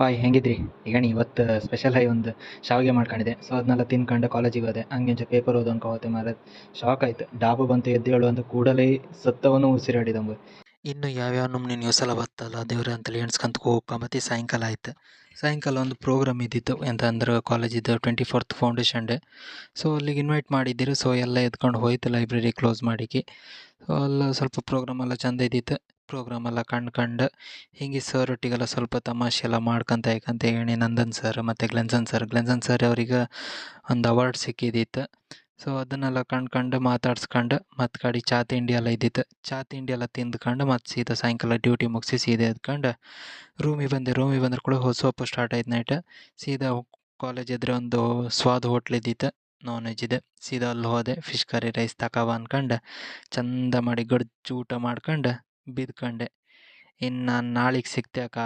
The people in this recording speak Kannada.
ಹಾಯ್, ಹೆಂಗಿದ್ರಿ? ಈಗ ಇವತ್ತು ಸ್ಪೆಷಲ್ ಆಗಿ ಒಂದು ಶಾವಿಗೆ ಮಾಡ್ಕೊಂಡಿದ್ದೆ. ಸೊ ಅದನ್ನೆಲ್ಲ ತಿನ್ಕೊಂಡು ಕಾಲೇಜಿಗೆ ಹೋದೆ. ಹಂಗೆ ಪೇಪರ್ ಓದು ಅನ್ಕೋತೆ ಮಾರ್ರೆ. ಶಾಕ್ ಆಯ್ತು. ಡಾಬು ಬಂತು, ಎದ್ದು ಹೇಳು ಅಂತ ಕೂಡಲೇ ಸತ್ತವನು ಉಸಿರಾಡಿದಂಗೆ ಇನ್ನು ಯಾವ್ಯಾವ ನಮ್ಮ ನ್ಯೂಸ್ ಎಲ್ಲ ಬತ್ತಲ್ಲ, ದೇವ್ರ ಅಂತೇಳಿ ಎಣ್ಸ್ಕೊಂತ ಹೋಗ್ಕ ಮತ್ತು ಸಾಯಂಕಾಲ ಆಯ್ತು. ಸಾಯಂಕಾಲ ಒಂದು ಪ್ರೋಗ್ರಾಮ್ ಇದ್ದಿತ್ತು. ಎಂತ ಅಂದ್ರೆ ಕಾಲೇಜಿದ್ದು twenty fourth foundation day so ಅಲ್ಲಿಗೆ ಇನ್ವೈಟ್ ಮಾಡಿದ್ದಿರು. ಸೊ ಎಲ್ಲ ಎತ್ಕೊಂಡು ಹೋಯ್ತು ಲೈಬ್ರರಿ ಕ್ಲೋಸ್ ಮಾಡಿಕ್ಕೆ ಸೊ ಅಲ್ಲ ಸ್ವಲ್ಪ ಪ್ರೋಗ್ರಾಮ್ ಎಲ್ಲ ಚಂದ ಇದ್ದಿತ್ತು. ಪ್ರೋಗ್ರಾಮ್ ಎಲ್ಲ ಕಂಡ್ಕಂಡು ಹಿಂಗೆ ಸರ್ ಒಟ್ಟಿಗೆಲ್ಲ ಸ್ವಲ್ಪ ತಮಾಷೆ ಎಲ್ಲ ಮಾಡ್ಕೊಂತ ಯಾಕಂತ ಹೇಳಿ ನಂದನ್ ಸರ್ ಮತ್ತು ಗ್ಲೆನ್ಸನ್ ಸರ್ ಗ್ಲೆನ್ಸನ್ ಸರ್ ಅವ್ರಿಗೆ ಒಂದು ಅವಾರ್ಡ್ ಸಿಕ್ಕಿದ್ದಿತ್ತು ಸೊ ಅದನ್ನೆಲ್ಲ ಕಂಡ್ಕಂಡು ಮಾತಾಡ್ಸ್ಕೊಂಡು ಮತ್ತು ಕಡೆ ಚಾ ತಿಂಡಿ ಎಲ್ಲ ಇದ್ದಿತ್ತು. ಚಾ ತಿಂಡಿ ಎಲ್ಲ ತಿಂದ್ಕೊಂಡು ಮತ್ತು ಸೀದಾ ಸಾಯಂಕಾಲ ಡ್ಯೂಟಿ ಮುಗಿಸಿ ಸೀದಾ ಎದ್ಕೊಂಡು ರೂಮಿಗೆ ಬಂದೆ. ರೂಮಿಗೆ ಬಂದ್ರೆ ಕೂಡ ಹೊಸೊಪ್ಪು ಸ್ಟಾರ್ಟ್ ಆಯ್ತು ನೈಟ್ ಸೀದಾ ಕಾಲೇಜ್ ಎದುರು ಒಂದು ಸ್ವಾದ ಹೋಟ್ಲ್ ಇದ್ದಿತ್ತು ನಾನ್ ವೆಜ್ ಇದೆ ಸೀದಾ ಅಲ್ಲಿ ಹೋದೆ ಫಿಶ್ ಕರಿ ರೈಸ್ ತಕವ ಅನ್ಕಂಡು ಚಂದ ಮಾಡಿ ಗಡ್ಜು ಊಟ ಮಾಡ್ಕಂಡು ಬಿದ್ಕಂಡೆ. ಇನ್ನು ನಾನು ನಾಳೆಗೆ ಸಿಗ್ತ್ಯಾಕ